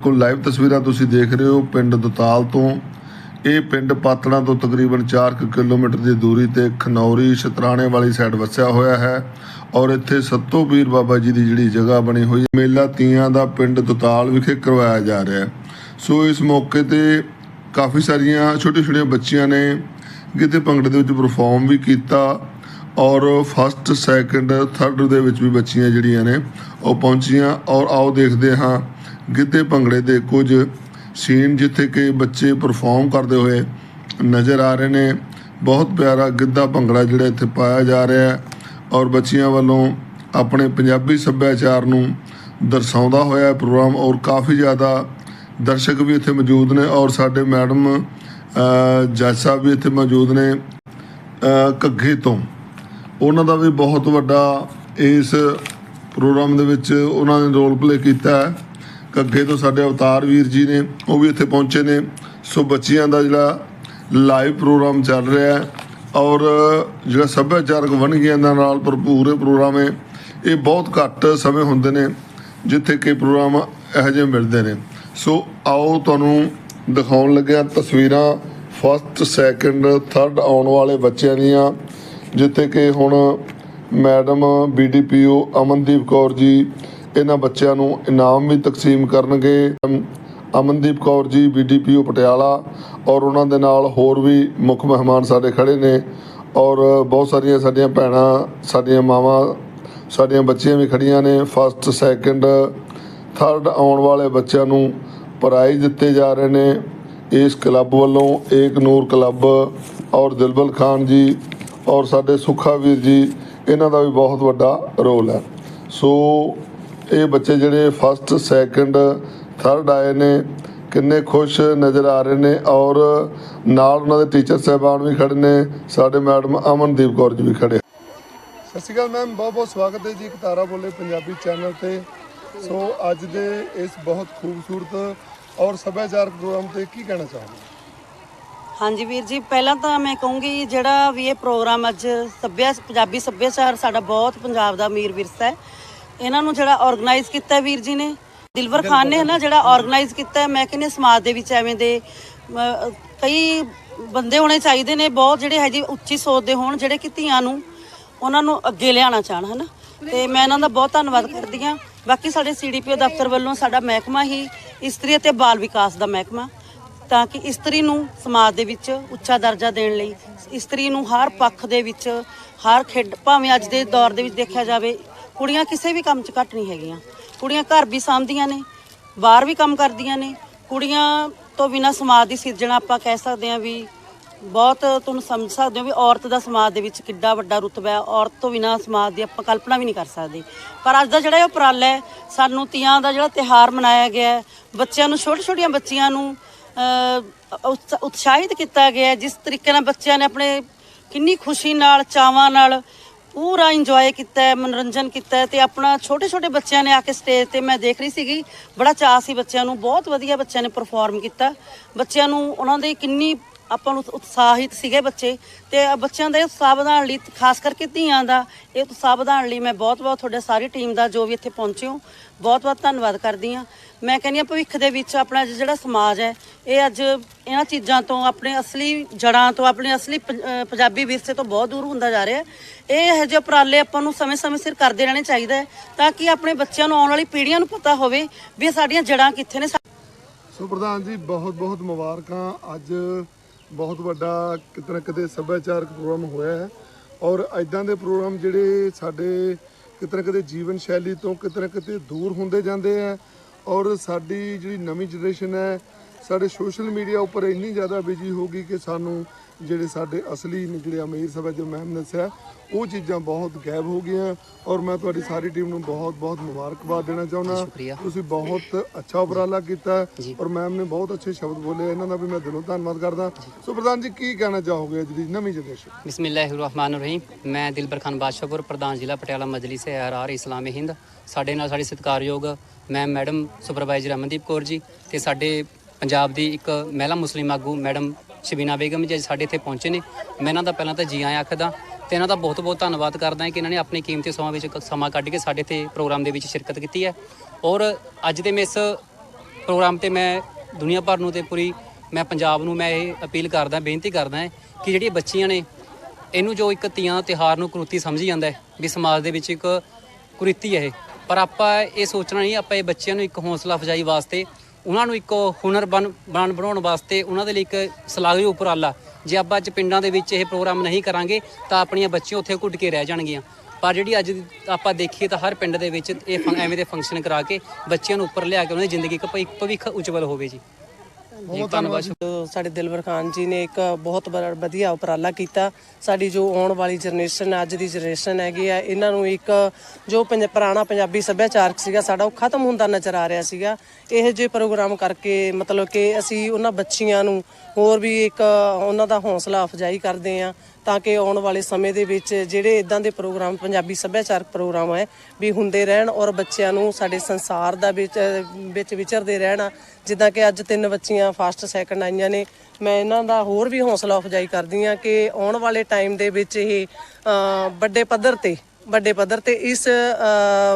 ਕੋਲ ਲਾਈਵ ਤਸਵੀਰਾਂ ਤੁਸੀਂ ਦੇਖ ਰਹੇ ਹੋ ਪਿੰਡ ਦੁਤਾਲ ਤੋਂ। ਇਹ ਪਿੰਡ ਪਾਤੜਾਂ ਤੋਂ ਤਕਰੀਬਨ 4 ਕੁ ਕਿਲੋਮੀਟਰ ਦੀ ਦੂਰੀ ਤੇ ਖਨੌਰੀ ਸ਼ਤਰਾਣੇ ਵਾਲੀ ਸਾਈਡ ਵਸਿਆ ਹੋਇਆ ਹੈ ਔਰ ਇੱਥੇ ਸੱਤੋ ਪੀਰ ਬਾਬਾ ਜੀ ਦੀ ਜਿਹੜੀ ਜਗ੍ਹਾ ਬਣੀ ਹੋਈ ਮੇਲਾ ਤੀਆਂ ਦਾ ਪਿੰਡ ਦਤਾਲ ਵਿਖੇ ਕਰਵਾਇਆ ਜਾ ਰਿਹਾ ਹੈ। ਸੋ ਇਸ ਮੌਕੇ ਤੇ ਕਾਫੀ ਸਾਰੀਆਂ ਛੋਟੀਆਂ ਛੋਟੀਆਂ ਬੱਚੀਆਂ ਨੇ ਗਿੱਧੇ ਭੰਗੜੇ ਦੇ ਵਿੱਚ ਪਰਫਾਰਮ ਵੀ ਕੀਤਾ ਔਰ ਫਸਟ ਸੈਕੰਡ ਥਰਡ ਦੇ ਵਿੱਚ ਵੀ ਬੱਚੀਆਂ ਜਿਹੜੀਆਂ ਨੇ ਉਹ ਪਹੁੰਚੀਆਂ ਔਰ ਆਓ ਦੇਖਦੇ ਹਾਂ ਗਿੱਧੇ ਭੰਗੜੇ ਦੇ ਕੁਝ ਸੀਨ ਜਿੱਥੇ ਕਿ ਬੱਚੇ ਪਰਫਾਰਮ ਕਰਦੇ ਹੋਏ ਨਜ਼ਰ ਆ ਰਹੇ ਨੇ। ਬਹੁਤ ਪਿਆਰਾ ਗਿੱਧਾ ਭੰਗੜਾ ਜਿਹੜਾ ਇੱਥੇ ਪਾਇਆ ਜਾ ਰਿਹਾ ਹੈ ਔਰ ਬੱਚੀਆਂ ਵੱਲੋਂ ਆਪਣੇ ਪੰਜਾਬੀ ਸੱਭਿਆਚਾਰ ਨੂੰ ਦਰਸਾਉਂਦਾ ਹੋਇਆ ਪ੍ਰੋਗਰਾਮ ਔਰ ਕਾਫੀ ਜ਼ਿਆਦਾ ਦਰਸ਼ਕ ਵੀ ਇੱਥੇ ਮੌਜੂਦ ਨੇ ਔਰ ਸਾਡੇ ਮੈਡਮ ਅ, ਜੱਜ ਸਾਹਿਬ ਵੀ ਇੱਥੇ ਮੌਜੂਦ ਨੇ ਅ, ਘੱਗੇ ਤੋਂ। ਉਹਨਾਂ ਦਾ ਵੀ ਬਹੁਤ ਵੱਡਾ ਇਸ ਪ੍ਰੋਗਰਾਮ ਦੇ ਵਿੱਚ ਉਹਨਾਂ ਨੇ ਰੋਲ ਪਲੇ ਕੀਤਾ ਹੈ। ਕੱਗੇ ਤੋਂ ਸਾਡੇ ਅਵਤਾਰ ਵੀਰ ਜੀ ਨੇ, ਉਹ ਵੀ ਇੱਥੇ ਪਹੁੰਚੇ ਨੇ। ਸੋ ਬੱਚਿਆਂ ਦਾ ਜਿਹੜਾ ਲਾਈਵ ਪ੍ਰੋਗਰਾਮ ਚੱਲ ਰਿਹਾ ਹੈ ਔਰ ਜਿਹੜਾ ਸੱਭਿਆਚਾਰਕ ਵੰਨਗੀਆਂ ਦਾ ਨਾਲ ਭਰਪੂਰ ਪ੍ਰੋਗਰਾਮ ਹੈ, ਇਹ ਬਹੁਤ ਘੱਟ ਸਮੇਂ ਹੁੰਦੇ ਨੇ ਜਿੱਥੇ ਕਿ ਪ੍ਰੋਗਰਾਮ ਇਹੋ ਜਿਹੇ ਮਿਲਦੇ ਨੇ। ਸੋ ਆਓ ਤੁਹਾਨੂੰ ਦਿਖਾਉਣ ਲੱਗਿਆ ਤਸਵੀਰਾਂ ਫਸਟ ਸੈਕੰਡ ਥਰਡ ਆਉਣ ਵਾਲੇ ਬੱਚਿਆਂ ਦੀਆਂ, ਜਿੱਥੇ ਕਿ ਹੁਣ ਮੈਡਮ ਬੀਡੀਪੀਓ ਅਮਨਦੀਪ ਕੌਰ ਜੀ ਇਹਨਾਂ ਬੱਚਿਆਂ ਨੂੰ ਇਨਾਮ ਵੀ ਤਕਸੀਮ ਕਰਨਗੇ। ਅਮਨਦੀਪ ਕੌਰ ਜੀ ਬੀਡੀਪੀਓ ਪਟਿਆਲਾ ਔਰ ਉਹਨਾਂ ਦੇ ਨਾਲ ਹੋਰ ਵੀ ਮੁੱਖ ਮਹਿਮਾਨ ਸਾਡੇ ਖੜੇ ਨੇ ਔਰ ਬਹੁਤ ਸਾਰੀਆਂ ਸਾਡੀਆਂ ਭੈਣਾਂ, ਸਾਡੀਆਂ ਮਾਵਾਂ, ਸਾਡੀਆਂ ਬੱਚੀਆਂ ਵੀ ਖੜੀਆਂ ਨੇ। ਫਸਟ ਸੈਕੰਡ ਥਰਡ ਆਉਣ ਵਾਲੇ ਬੱਚਿਆਂ ਨੂੰ ਪ੍ਰਾਈਜ਼ ਦਿੱਤੇ ਜਾ ਰਹੇ ਨੇ ਇਸ ਕਲੱਬ ਵੱਲੋਂ। ਏਕ ਨੂਰ ਕਲੱਬ ਔਰ ਦਿਲਬਲ ਖਾਨ ਜੀ ਔਰ ਸਾਡੇ ਸੁੱਖਾਵੀਰ ਜੀ, ਇਹਨਾਂ ਦਾ ਵੀ ਬਹੁਤ ਵੱਡਾ ਰੋਲ ਹੈ। ਸੋ ਇਹ ਬੱਚੇ ਜਿਹੜੇ ਫਸਟ ਸੈਕੰਡ ਥਰਡ ਆਏ ਨੇ ਕਿੰਨੇ ਖੁਸ਼ ਨਜ਼ਰ ਆ ਰਹੇ ਨੇ ਔਰ ਨਾਲ ਉਹਨਾਂ ਦੇ ਟੀਚਰ ਸਹਿਬਾਨ ਵੀ ਖੜੇ ਨੇ ਸਾਡੇ ਮੈਡਮ ਅਮਨਦੀਪ ਕੌਰ ਜੀ ਵੀ ਖੜੇ ਸਤਿ ਸ਼੍ਰੀ ਅਕਾਲ ਮੈਮ ਬਹੁਤ ਬਹੁਤ ਸਵਾਗਤ ਹੈ ਜੀ ਕਤਾਰਾ ਬੋਲੇ ਪੰਜਾਬੀ ਚੈਨਲ ਤੇ। ਸੋ ਅੱਜ ਦੇ ਇਸ ਬਹੁਤ ਖੂਬਸੂਰਤ ਔਰ ਸੱਭਿਆਚਾਰਕ ਪ੍ਰੋਗਰਾਮ ਤੇ ਕੀ ਕਹਿਣਾ ਚਾਹੋਗੇ? ਹਾਂਜੀ ਵੀਰ ਜੀ ਪਹਿਲਾਂ ਤਾਂ ਮੈਂ ਕਹੂੰਗੀ ਜਿਹੜਾ ਵੀ ਇਹ ਪ੍ਰੋਗਰਾਮ ਅੱਜ ਸੱਭਿਆ ਪੰਜਾਬੀ ਸੱਭਿਆਚਾਰ ਸਾਡਾ ਬਹੁਤ ਪੰਜਾਬ ਦਾ ਅਮੀਰ ਵਿਰਸਾ ਹੈ। ਇਹਨਾਂ ਨੂੰ ਜਿਹੜਾ ਆਰਗੇਨਾਈਜ਼ ਕੀਤਾ ਵੀਰ ਜੀ ਨੇ। ਦਿਲਵਰ ਖਾਨ ਨੇ ਨਾ ਜਿਹੜਾ ਆਰਗੇਨਾਈਜ਼ ਕੀਤਾ ਮੈਂ ਕਹਿੰਦੀ ਸਮਾਜ ਦੇ ਵਿੱਚ ਐਵੇਂ ਦੇ ਕਈ ਬੰਦੇ ਹੋਣੇ ਚਾਹੀਦੇ ਨੇ, ਬਹੁਤ ਜਿਹੜੇ ਹੈ ਜੀ ਉੱਚੀ ਸੋਚ ਦੇ ਹੋਣ, ਜਿਹੜੇ ਕਿ ਧੀਆਂ ਨੂੰ ਉਹਨਾਂ ਨੂੰ ਅੱਗੇ ਲਿਆਉਣਾ ਚਾਹਣ, ਹਨਾ। ਤੇ ਮੈਂ ਇਹਨਾਂ ਦਾ ਬਹੁਤ ਧੰਨਵਾਦ ਕਰਦੀ ਹਾਂ। ਬਾਕੀ ਸਾਡੇ ਸੀਡੀਪੀਓ ਦਫ਼ਤਰ ਵੱਲੋਂ ਸਾਡਾ ਮਹਿਕਮਾ ਹੀ ਇਸਤਰੀ ਅਤੇ ਬਾਲ ਵਿਕਾਸ ਦਾ ਮਹਿਕਮਾ, ਤਾਂ ਕਿ ਇਸਤਰੀ ਨੂੰ ਸਮਾਜ ਦੇ ਵਿੱਚ ਉੱਚਾ ਦਰਜਾ ਦੇਣ ਲਈ, ਇਸਤਰੀ ਨੂੰ ਹਰ ਪੱਖ ਦੇ ਵਿੱਚ, ਹਰ ਖੇਡ, ਭਾਵੇਂ ਅੱਜ ਦੇ ਦੌਰ ਦੇ ਵਿੱਚ ਦੇਖਿਆ ਜਾਵੇ ਕੁੜੀਆਂ ਕਿਸੇ ਵੀ ਕੰਮ 'ਚ ਘੱਟ ਨਹੀਂ ਹੈਗੀਆਂ। ਕੁੜੀਆਂ ਘਰ ਵੀ ਸਾਂਭਦੀਆਂ ਨੇ ਬਾਹਰ ਵੀ ਕੰਮ ਕਰਦੀਆਂ ਨੇ। ਕੁੜੀਆਂ ਤੋਂ ਬਿਨਾਂ ਸਮਾਜ ਦੀ ਸਿਰਜਣਾ ਆਪਾਂ ਕਹਿ ਸਕਦੇ ਹਾਂ ਵੀ ਬਹੁਤ ਤੁਹਾਨੂੰ ਸਮਝ ਸਕਦੇ ਹੋ ਵੀ ਔਰਤ ਦਾ ਸਮਾਜ ਦੇ ਵਿੱਚ ਕਿੱਡਾ ਵੱਡਾ ਰੁਤਬਾ ਹੈ। ਔਰਤ ਤੋਂ ਬਿਨਾਂ ਸਮਾਜ ਦੀ ਆਪਾਂ ਕਲਪਨਾ ਵੀ ਨਹੀਂ ਕਰ ਸਕਦੇ। ਪਰ ਅੱਜ ਦਾ ਜਿਹੜਾ ਇਹ ਉਪਰਾਲਾ ਹੈ ਸਾਨੂੰ ਤੀਆਂ ਦਾ ਜਿਹੜਾ ਤਿਹਾਰ ਮਨਾਇਆ ਗਿਆ ਹੈ ਬੱਚਿਆਂ ਨੂੰ ਛੋਟੇ ਛੋਟੀਆਂ ਬੱਚੀਆਂ ਨੂੰ ਅਹ, ਉਤਸ਼ਾਹਿਤ ਕੀਤਾ ਗਿਆ ਜਿਸ ਤਰੀਕੇ ਨਾਲ ਬੱਚਿਆਂ ਨੇ ਆਪਣੇ ਕਿੰਨੀ ਖੁਸ਼ੀ ਨਾਲ ਚਾਵਾਂ ਨਾਲ ਪੂਰਾ ਇੰਜੋਏ ਕੀਤਾ ਹੈ, ਮਨੋਰੰਜਨ ਕੀਤਾ ਹੈ ਤੇ ਆਪਣਾ ਛੋਟੇ ਛੋਟੇ ਬੱਚਿਆਂ ਨੇ ਆ ਕੇ ਸਟੇਜ ਤੇ ਮੈਂ ਦੇਖ ਰਹੀ ਸੀਗੀ। ਬੜਾ ਚਾਅ ਸੀ ਬੱਚਿਆਂ ਨੂੰ, ਬਹੁਤ ਵਧੀਆ ਬੱਚਿਆਂ ਨੇ ਪਰਫਾਰਮ ਕੀਤਾ। ਬੱਚਿਆਂ ਨੂੰ ਉਹਨਾਂ ਦੇ ਕਿੰਨੀ ਆਪਾਂ ਨੂੰ ਉਤਸ਼ਾਹਿਤ ਸੀਗੇ ਬੱਚੇ ਤੇ ਬੱਚਿਆਂ ਦਾ ਇਹ ਉਤਸ਼ਾਹ ਵਧਾਉਣ ਲਈ ਖਾਸ ਕਰਕੇ ਧੀਆਂ ਦਾ ਇਹ ਉਤਸ਼ਾਹ ਵਧਾਉਣ ਲਈ ਮੈਂ ਬਹੁਤ-ਬਹੁਤ ਤੁਹਾਡੇ ਸਾਰੀ ਟੀਮ ਦਾ ਜੋ ਵੀ ਇੱਥੇ ਪਹੁੰਚੇ ਹੋ, ਬਹੁਤ-ਬਹੁਤ ਧੰਨਵਾਦ ਕਰਦੀ ਹਾਂ। ਮੈਂ ਕਹਿੰਦੀ ਹਾਂ, ਭਵਿੱਖ ਦੇ ਵਿੱਚ ਆਪਣਾ ਜਿਹੜਾ ਸਮਾਜ ਹੈ, ਇਹ ਅੱਜ ਇਹਨਾਂ ਚੀਜ਼ਾਂ ਤੋਂ ਆਪਣੇ ਅਸਲੀ ਜੜਾਂ ਤੋਂ, ਆਪਣੇ ਅਸਲੀ ਪੰ- ਪੰਜਾਬੀ ਵਿਰਸੇ ਤੋਂ ਬਹੁਤ ਦੂਰ ਹੁੰਦਾ ਜਾ ਰਿਹਾ। ਇਹ ਇਹੋ ਜਿਹੇ ਉਪਰਾਲੇ ਆਪਾਂ ਨੂੰ ਸਮੇਂ-ਸਮੇਂ ਸਿਰ ਕਰਦੇ ਰਹਿਣੇ ਚਾਹੀਦਾ ਹੈ, ਤਾਂ ਕਿ ਆਪਣੇ ਬੱਚਿਆਂ ਨੂੰ ਆਉਣ ਵਾਲੀ ਪੀੜ੍ਹੀਆਂ ਨੂੰ ਪਤਾ ਹੋਵੇ ਵੀ ਇਹ ਸਾਡੀਆਂ ਜੜਾਂ ਕਿੱਥੇ ਨੇ। ਸੋ ਪ੍ਰਧਾਨ ਜੀ ਬਹੁਤ ਬਹੁਤ ਮੁਬਾਰਕਾਂ। ਅੱਜ ਬਹੁਤ ਵੱਡਾ ਕਿਤੇ ਨਾ ਕਿਤੇ ਸੱਭਿਆਚਾਰਕ ਪ੍ਰੋਗਰਾਮ ਹੋਇਆ ਹੈ। ਔਰ ਐਦਾਂ ਦੇ ਪ੍ਰੋਗਰਾਮ ਜਿਹੜੇ ਸਾਡੇ ਕਿਤੇ ਕਿਤੇ ਜੀਵਨ ਸ਼ੈਲੀ ਤੋਂ ਕਿਤੇ ਨਾ ਕਿਤੇ ਦੂਰ ਹੁੰਦੇ ਜਾਂਦੇ ਆ ਔਰ ਸਾਡੀ ਜਿਹੜੀ ਨਵੀਂ ਜਨਰੇਸ਼ਨ ਹੈ, ਸਾਡੇ ਸੋਸ਼ਲ ਮੀਡੀਆ ਉੱਪਰ ਇੰਨੀ ਜ਼ਿਆਦਾ ਬਿਜ਼ੀ ਹੋ ਗਈ ਕਿ ਸਾਨੂੰ ਜਿਹੜੇ ਸਾਡੇ ਅਸਲੀ ਜਿਹੜੇ ਅਮੀਰ ਸਭਾ ਜੋ ਮੈਮ ਦੱਸਿਆ ਉਹ ਚੀਜ਼ਾਂ ਬਹੁਤ ਗਾਇਬ ਹੋ ਗਈਆਂ ਔਰ ਮੈਂ ਤੁਹਾਡੀ ਸਾਰੀ ਟੀਮ ਨੂੰ ਬਹੁਤ ਬਹੁਤ ਮੁਬਾਰਕਬਾਦ ਦੇਣਾ ਚਾਹੁੰਦਾ। ਤੁਸੀਂ ਬਹੁਤ ਅੱਛਾ ਉਪਰਾਲਾ ਕੀਤਾ ਔਰ ਮੈਮ ਨੇ ਬਹੁਤ ਅੱਛੇ ਸ਼ਬਦ ਬੋਲੇ ਇਹਨਾਂ ਦਾ ਵੀ ਮੈਂ ਦਿਲੋਂ ਧੰਨਵਾਦ ਕਰਦਾ। ਸੋ ਪ੍ਰਧਾਨ ਜੀ ਕੀ ਕਹਿਣਾ ਚਾਹੋਗੇ ਅੱਜ ਦੀ ਨਵੀਂ ਜਨਰੇਸ਼ਨ? ਬਿਸਮਿਲ੍ਲਾਹਿਰਰਹਿਮਾਨਿਰਰਹੀਮ। ਮੈਂ ਦਿਲਬਰ ਖਾਨ ਬਾਦਸ਼ਾਹਪੁਰ ਪ੍ਰਧਾਨ ਜ਼ਿਲ੍ਹਾ ਪਟਿਆਲਾ ਮਜਲਿਸ ਆਰ ਇਸਲਾਮੀ ਹਿੰਦ। ਸਾਡੇ ਨਾਲ ਸਾਡੇ ਸਤਿਕਾਰਯੋਗ ma'am madam supervisor Amandeep Kaur ji ਤੇ ਸਾਡੇ ਪੰਜਾਬ ਦੀ ਇੱਕ ਮਹਿਲਾ ਮੁਸਲਿਮ ਆਗੂ ਮੈਡਮ ਸ਼ਬੀਨਾ ਬੇਗਮ ਜੀ ਅੱਜ ਸਾਡੇ ਇੱਥੇ ਪਹੁੰਚੇ ਨੇ। ਮੈਂ ਇਹਨਾਂ ਦਾ ਪਹਿਲਾਂ ਤਾਂ ਜੀ ਆਇਆਂ ਆਖਦਾ ਤੇ ਇਹਨਾਂ ਦਾ ਬਹੁਤ ਬਹੁਤ ਧੰਨਵਾਦ ਕਰਦਾ ਹਾਂ ਕਿ ਇਹਨਾਂ ਨੇ ਆਪਣੇ ਕੀਮਤੀ ਸਮਾਂ ਵਿੱਚ ਸਮਾਂ ਕੱਢ ਕੇ ਸਾਡੇ ਇੱਥੇ ਪ੍ਰੋਗਰਾਮ ਦੇ ਵਿੱਚ ਸ਼ਿਰਕਤ ਕੀਤੀ ਹੈ। ਔਰ ਅੱਜ ਦੇ ਮੈਂ ਇਸ ਪ੍ਰੋਗਰਾਮ ਤੇ ਮੈਂ ਦੁਨੀਆ ਭਰ ਨੂੰ ਤੇ ਪੂਰੀ ਮੈਂ ਪੰਜਾਬ ਨੂੰ ਮੈਂ ਇਹ ਅਪੀਲ ਕਰਦਾ, ਬੇਨਤੀ ਕਰਦਾ ਹਾਂ ਕਿ ਜਿਹੜੀਆਂ ਬੱਚੀਆਂ ਨੇ, ਇਹਨੂੰ ਜੋ ਇੱਕ ਤੀਆਂ ਤਿਹਾਰ ਨੂੰ ਕੁਰੀਤੀ ਸਮਝੀ ਜਾਂਦਾ ਹੈ ਵੀ ਸਮਾਜ ਦੇ ਵਿੱਚ ਇੱਕ ਕੁਰੀਤੀ ਹੈ ਇਹ। ਪਰ ਆਪਾਂ ਇਹ ਸੋਚਣਾ ਨਹੀਂ, ਆਪਾਂ ਇਹ ਬੱਚਿਆਂ ਨੂੰ ਇੱਕ ਹੌਸਲਾ ਅਫਜ਼ਾਈ ਵਾਸਤੇ ਉਹਨਾਂ ਨੂੰ ਇੱਕ ਹੁਨਰ ਬਣ ਬਣ ਬਣਾਉਣ ਵਾਸਤੇ ਉਹਨਾਂ ਦੇ ਲਈ ਇੱਕ ਸਲਾਹੀ ਉਪਰਾਲਾ। ਜੇ ਆਪਾਂ ਅੱਜ ਪਿੰਡਾਂ ਦੇ ਵਿੱਚ ਇਹ ਪ੍ਰੋਗਰਾਮ ਨਹੀਂ ਕਰਾਂਗੇ, ਤਾਂ ਆਪਣੀਆਂ ਬੱਚੀਆਂ ਉੱਥੇ ਘੁੱਟ ਕੇ ਰਹਿ ਜਾਣਗੀਆਂ। ਪਰ ਜਿਹੜੀ ਅੱਜ ਦੀ ਆਪਾਂ ਦੇਖੀਏ ਤਾਂ ਹਰ ਪਿੰਡ ਦੇ ਵਿੱਚ ਇਹ ਫੰ- ਐਵੇਂ ਦੇ ਫੰਕਸ਼ਨ ਕਰਾ ਕੇ ਬੱਚਿਆਂ ਨੂੰ ਉੱਪਰ ਲਿਆ ਕੇ ਉਹਨਾਂ ਦੀ ਜ਼ਿੰਦਗੀ ਇੱਕ ਭਵਿ- ਭਵਿੱਖ ਉਜਵਲ ਹੋਵੇ ਜੀ। ਜੀ ਧੰਨਵਾਦ ਸਾਡੇ ਦਿਲਬਰ ਖਾਨ ਜੀ ਨੇ ਇੱਕ ਬਹੁਤ ਵਧੀਆ ਉਪਰਾਲਾ ਕੀਤਾ। ਸਾਡੀ ਜੋ ਆਉਣ ਵਾਲੀ ਜਨਰੇਸ਼ਨ ਅੱਜ ਦੀ ਜਨਰੇਸ਼ਨ ਹੈਗੀ ਆ ਇਹਨਾਂ ਨੂੰ ਇੱਕ ਜੋ ਪੁਰਾਣਾ ਪੰਜਾਬੀ ਸੱਭਿਆਚਾਰਕ ਸੀਗਾ ਸਾਡਾ ਉਹ ਖਤਮ ਹੁੰਦਾ ਨਜ਼ਰ ਆ ਰਿਹਾ ਸੀਗਾ। ਇਹ ਜੇ ਪ੍ਰੋਗਰਾਮ ਕਰਕੇ ਮਤਲਬ ਕਿ ਅਸੀਂ ਉਹਨਾਂ ਬੱਚੀਆਂ ਨੂੰ ਹੋਰ ਵੀ ਇੱਕ ਉਹਨਾਂ ਦਾ ਹੌਸਲਾ ਅਫਜ਼ਾਈ ਕਰਦੇ ਆ ਤਾਂ ਕਿ ਆਉਣ ਵਾਲੇ ਸਮੇਂ ਦੇ ਵਿੱਚ ਜਿਹੜੇ ਇਦਾਂ ਦੇ ਪ੍ਰੋਗਰਾਮ, ਪੰਜਾਬੀ ਸੱਭਿਆਚਾਰਕ ਪ੍ਰੋਗਰਾਮ ਹੈ, ਵੀ ਹੁੰਦੇ ਰਹਿਣ ਔਰ ਬੱਚਿਆਂ ਨੂੰ ਸਾਡੇ ਸੰਸਾਰ ਦਾ ਵਿੱਚ ਵਿੱਚ ਵਿਚਰਦੇ ਰਹਿਣ। ਜਿੱਦਾਂ ਕਿ ਅੱਜ ਤਿੰਨ ਬੱਚੀਆਂ ਫਸਟ ਸੈਕੰਡ ਆਈਆਂ ਨੇ। ਮੈਂ ਇਹਨਾਂ ਦਾ ਹੋਰ ਵੀ ਹੌਸਲਾ ਅਫਜ਼ਾਈ ਕਰਦੀ ਆ ਕਿ ਆਉਣ ਵਾਲੇ ਟਾਈਮ ਦੇ ਵਿੱਚ ਇਹ ਵੱਡੇ ਪੱਧਰ ਤੇ ਵੱਡੇ ਪੱਧਰ ਤੇ ਇਸ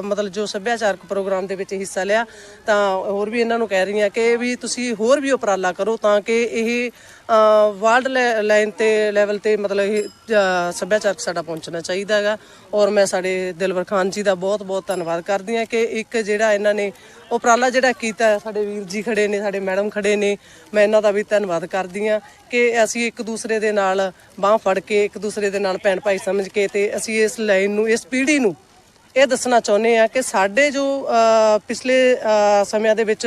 ਮਤਲਬ ਜੋ ਸੱਭਿਆਚਾਰਕ ਪ੍ਰੋਗਰਾਮ ਦੇ ਵਿੱਚ ਹਿੱਸਾ ਲਿਆ, ਤਾਂ ਹੋਰ ਵੀ ਇਹਨਾਂ ਨੂੰ ਕਹਿ ਰਹੀ ਹਾਂ ਕਿ ਵੀ ਤੁਸੀਂ ਹੋਰ ਵੀ ਉਪਰਾਲਾ ਕਰੋ ਤਾਂ ਕਿ ਇਹ ਵਰਲਡ ਲਾਈਨ ਤੇ ਲੈਵਲ ਤੇ ਮਤਲਬ ਇਹ ਸੱਭਿਆਚਾਰਕ ਸਾਡਾ ਪਹੁੰਚਣਾ ਚਾਹੀਦਾ ਹੈਗਾ। ਔਰ ਮੈਂ ਸਾਡੇ ਦਿਲਵਰ ਖਾਨ ਜੀ ਦਾ ਬਹੁਤ ਬਹੁਤ ਧੰਨਵਾਦ ਕਰਦੀ ਹਾਂ ਕਿ ਇੱਕ ਜਿਹੜਾ ਇਹਨਾਂ ਨੇ ਉਪਰਾਲਾ ਜਿਹੜਾ ਕੀਤਾ, ਸਾਡੇ ਵੀਰ ਜੀ ਖੜੇ ਨੇ, ਸਾਡੇ ਮੈਡਮ ਖੜੇ ਨੇ, ਮੈਂ ਇਹਨਾਂ ਦਾ ਵੀ ਧੰਨਵਾਦ ਕਰਦੀ ਹਾਂ ਕਿ ਅਸੀਂ ਇੱਕ ਦੂਸਰੇ ਦੇ ਨਾਲ ਬਾਹ ਫੜ ਕੇ, ਇੱਕ ਦੂਸਰੇ ਦੇ ਨਾਲ ਭੈਣ ਭਾਈ ਸਮਝ ਕੇ ਤੇ ਅਸੀਂ ਇਸ ਲਾਈਨ ਨੂੰ, ਇਸ ਪੀੜ੍ਹੀ ਨੂੰ ਇਹ ਦੱਸਣਾ ਚਾਹੁੰਦੇ ਆ ਕਿ ਸਾਡੇ ਜੋ ਪਿਛਲੇ ਸਮਿਆਂ ਦੇ ਵਿੱਚ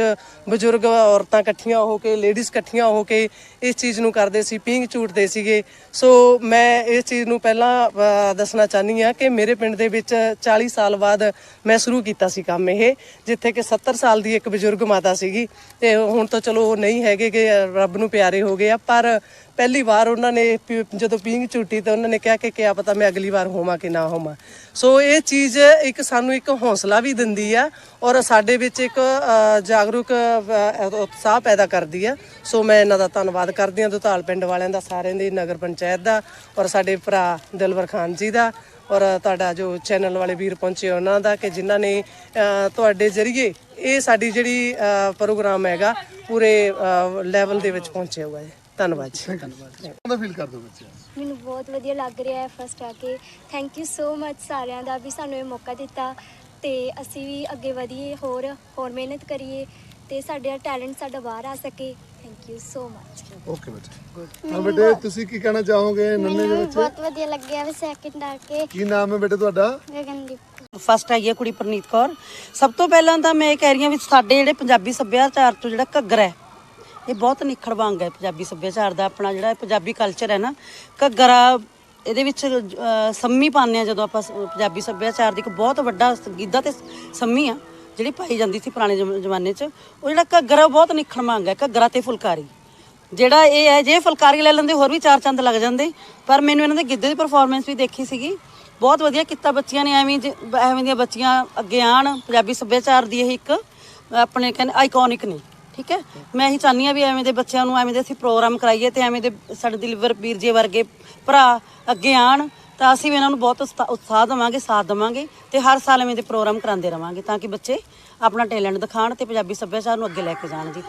ਬਜ਼ੁਰਗ ਔਰਤਾਂ ਇਕੱਠੀਆਂ ਹੋ ਕੇ, ਲੇਡੀਜ਼ ਇਕੱਠੀਆਂ ਹੋ ਕੇ ਇਸ ਚੀਜ਼ ਨੂੰ ਕਰਦੇ ਸੀ, ਪੀਂਘ ਝੂਟਦੇ ਸੀਗੇ। ਸੋ ਮੈਂ ਇਸ ਚੀਜ਼ ਨੂੰ ਪਹਿਲਾਂ ਦੱਸਣਾ ਚਾਹਨੀ ਆ ਕਿ ਮੇਰੇ ਪਿੰਡ ਦੇ ਵਿੱਚ 40 ਸਾਲ ਬਾਅਦ ਮੈਂ ਸ਼ੁਰੂ ਕੀਤਾ ਸੀ ਕੰਮ ਇਹ, ਜਿੱਥੇ ਕਿ 70 ਸਾਲ ਦੀ ਇੱਕ ਬਜ਼ੁਰਗ ਮਾਤਾ ਸੀਗੀ। ਤੇ ਹੁਣ ਤਾਂ ਚਲੋ ਉਹ ਨਹੀਂ ਹੈਗੇ ਕਿ ਰੱਬ ਨੂੰ ਪਿਆਰੇ ਹੋ ਗਏ ਆ, ਪਰ ਪਹਿਲੀ ਵਾਰ ਉਹਨਾਂ ਨੇ ਪੀ- ਜਦੋਂ ਪੀਂਘ ਝੂਟੀ ਤਾਂ ਉਹਨਾਂ ਨੇ ਕਿਹਾ ਕਿ ਕਿਆ ਪਤਾ ਮੈਂ ਅਗਲੀ ਵਾਰ ਹੋਵਾਂ ਕਿ ਨਾ ਹੋਵਾਂ। ਸੋ ਇਹ ਚੀਜ਼ ਇੱਕ ਸਾਨੂੰ ਇੱਕ ਹੌਸਲਾ ਵੀ ਦਿੰਦੀ ਆ ਔਰ ਸਾਡੇ ਵਿੱਚ ਇੱਕ ਜਾਗਰੂਕ ਉਤਸ਼ਾਹ ਪੈਦਾ ਕਰਦੀ ਆ। ਸੋ ਮੈਂ ਇਹਨਾਂ ਦਾ ਧੰਨਵਾਦ ਕਰਦੀ ਹਾਂ ਦੁਤਾਲ ਪਿੰਡ ਵਾਲਿਆਂ ਦਾ, ਸਾਰਿਆਂ ਦੀ, ਨਗਰ ਪੰਚਾਇਤ ਦਾ ਔਰ ਸਾਡੇ ਭਰਾ ਦਿਲਵਰ ਖਾਨ ਜੀ ਦਾ ਔਰ ਤੁਹਾਡਾ ਜੋ ਚੈਨਲ ਵਾਲੇ ਵੀਰ ਪਹੁੰਚੇ ਉਹਨਾਂ ਦਾ ਕਿ ਜਿਨ੍ਹਾਂ ਨੇ ਤੁਹਾਡੇ ਜ਼ਰੀਏ ਇਹ ਸਾਡੀ ਜਿਹੜੀ ਪ੍ਰੋਗਰਾਮ ਹੈਗਾ ਪੂਰੇ ਲੈਵਲ ਦੇ ਵਿੱਚ ਪਹੁੰਚਿਆ ਹੋਇਆ ਹੈ। ਧੰਨਵਾਦ ਜੀ। ਉਹਦਾ ਫੀਲ ਕਰ ਦੋ ਬੱਚੇ? ਮੈਨੂੰ ਬਹੁਤ ਵਧੀਆ ਲੱਗ ਰਿਹਾ ਹੈ ਫਸਟ ਆ ਕੇ। ਥੈਂਕ ਯੂ ਸੋ ਮਚ ਸਾਰਿਆਂ ਦਾ ਵੀ ਸਾਨੂੰ ਇਹ ਮੌਕਾ ਦਿੱਤਾ। ਤੇ ਅਸੀਂ ਵੀ ਅੱਗੇ ਵਧੀਏ ਹੋਰ ਹੋਰ ਮਿਹਨਤ ਕਰੀਏ ਤੇ ਸਾਡਾ ਟੈਲੈਂਟ ਸਾਡਾ ਬਾਹਰ ਆ ਸਕੇ। Thank you so much okay ਬੱਚੇ। ਹਾਂ ਬੇਟੇ ਤੁਸੀਂ ਕੀ ਕਹਿਣਾ ਚਾਹੋਗੇ ਨੰਨੇ ਦੇ ਬੱਚੇ? ਬਹੁਤ ਵਧੀਆ ਲੱਗਿਆ ਵੀ ਸੈਕਿੰਡ ਆ ਕੇ। ਕੀ ਨਾਮ ਹੈ ਬੇਟੇ ਤੁਹਾਡਾ? ਗਗਨਦੀਪ ਫਸਟ ਆਈ ਹੈ ਕੁੜੀ ਪ੍ਰਨੀਤ ਕੌਰ। ਸਭ ਤੋਂ ਪਹਿਲਾਂ ਤਾਂ ਮੈਂ ਇਹ ਕਹਿ ਰਹੀ ਹਾਂ ਵੀ ਸਾਡੇ ਜਿਹੜੇ ਪੰਜਾਬੀ ਸੱਭਿਆਚਾਰ ਤੋਂ ਜਿਹੜਾ ਘੱਗਰ ਹੈ ਇਹ ਬਹੁਤ ਨਿਖੜ ਵਾਂਗ ਹੈ ਪੰਜਾਬੀ ਸੱਭਿਆਚਾਰ ਦਾ, ਆਪਣਾ ਜਿਹੜਾ ਪੰਜਾਬੀ ਕਲਚਰ ਹੈ ਨਾ ਘੱਗਰਾ ਇਹਦੇ ਵਿੱਚ ਸੰਮੀ ਪਾਉਂਦੇ ਆ ਜਦੋਂ ਆਪਾਂ ਸ- ਪੰਜਾਬੀ ਸੱਭਿਆਚਾਰ ਦੀ ਇੱਕ ਬਹੁਤ ਵੱਡਾ ਗਿੱਧਾ ਤੇ ਸੰਮੀ ਆ, ਜਿਹੜੀ ਪਾਈ ਜਾਂਦੀ ਸੀ ਪੁਰਾਣੇ ਜ਼ਮ- ਜ਼ਮਾਨੇ 'ਚ, ਉਹ ਜਿਹੜਾ ਘੱਗਰਾ ਉਹ ਬਹੁਤ ਨਿਖੜ ਵਾਂਗ ਹੈ ਘੱਗਰਾ ਤੇ ਫੁਲਕਾਰੀ। ਜਿਹੜਾ ਇਹ ਹੈ, ਜੇ ਫੁਲਕਾਰੀ ਲੈ ਲੈਂਦੇ, ਹੋਰ ਵੀ ਚਾਰ ਚੰਦ ਲੱਗ ਜਾਂਦੇ, ਪਰ ਮੈਨੂੰ ਇਹਨਾਂ ਦੇ ਗਿੱਧੇ ਦੀ ਪਰਫਾਰਮੈਂਸ ਵੀ ਦੇਖੀ ਸੀਗੀ। ਬਹੁਤ ਵਧੀਆ ਕੀਤਾ ਬੱਚੀਆਂ ਨੇ, ਐਵੇਂ ਜ- ਐਵੇਂ ਦੀਆਂ ਬੱਚੀਆਂ ਅੱਗੇ ਆਣ ਪੰਜਾਬੀ ਸੱਭਿਆਚਾਰ ਦੀ ਇਹ ਇੱਕ, ਆਪਣੇ ਕਹਿੰਦੇ ਆਈਕੋਨਿਕ ਨੇ। ਠੀਕ ਹੈ? ਮੈਂ ਇਹੀ ਚਾਹੁੰਦੀ ਆ ਵੀ ਐਵੇਂ ਦੇ ਬੱਚਿਆਂ ਨੂੰ ਐਵੇਂ ਦੇ ਅਸੀਂ ਪ੍ਰੋਗਰਾਮ ਕਰਾਈਏ ਤੇ ਐਵੇਂ ਦੇ ਸਾਡੇ ਦਿਲਵਰ ਵੀਰ ਜੀ ਵਰਗੇ ਭਰਾ ਅੱਗੇ ਆਣ ਤਾਂ ਅਸੀਂ ਵੀ ਇਹਨਾਂ ਨੂੰ ਬਹੁਤ ਉਤਸਾ- ਉਤਸ਼ਾਹ ਦੇਵਾਂਗੇ, ਸਾਥ ਦੇਵਾਂਗੇ ਤੇ ਹਰ ਸਾਲ ਐਵੇਂ ਦੇ ਪ੍ਰੋਗਰਾਮ ਕਰਾਉਂਦੇ ਰਵਾਂਗੇ ਤਾਂ ਕਿ ਬੱਚੇ ਆਪਣਾ ਟੈਲੈਂਟ ਦਿਖਾਣ ਤੇ ਪੰਜਾਬੀ ਸੱਭਿਆਚਾਰ ਨੂੰ ਅੱਗੇ ਲੈ ਕੇ ਜਾਣ ਜੀ।